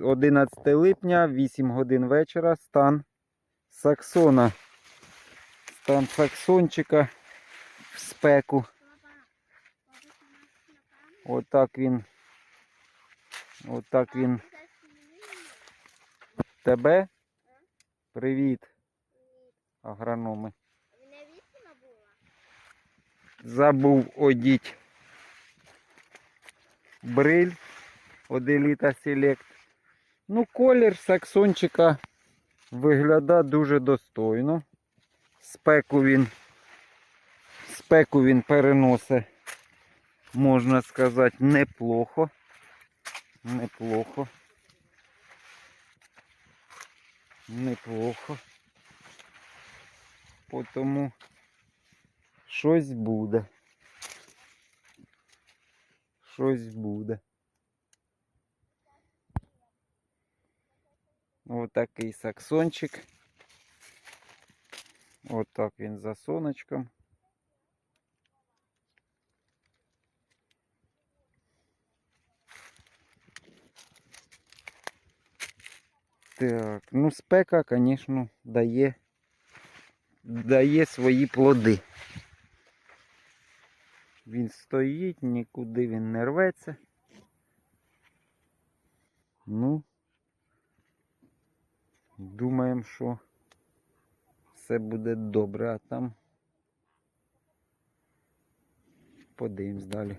11 липня, 8 годин вечора, стан Саксона. Стан Саксончика в спеку. Отак він. Отак він. Тебе? Привіт, агрономи. Забув одіть бриль Оделіта Селект. Ну, колір саксончика виглядає дуже достойно. Спеку він, спеку він переносить, можна сказати, неплохо. Неплохо. Неплохо. Тому щось буде. Щось буде. Отакий саксончик. Отак він за сонечком. Так, ну спека, звісно, дає, дає свої плоди. Він стоїть, нікуди він не рветься. Ну, думаємо, що все буде добре, а там подивимось далі.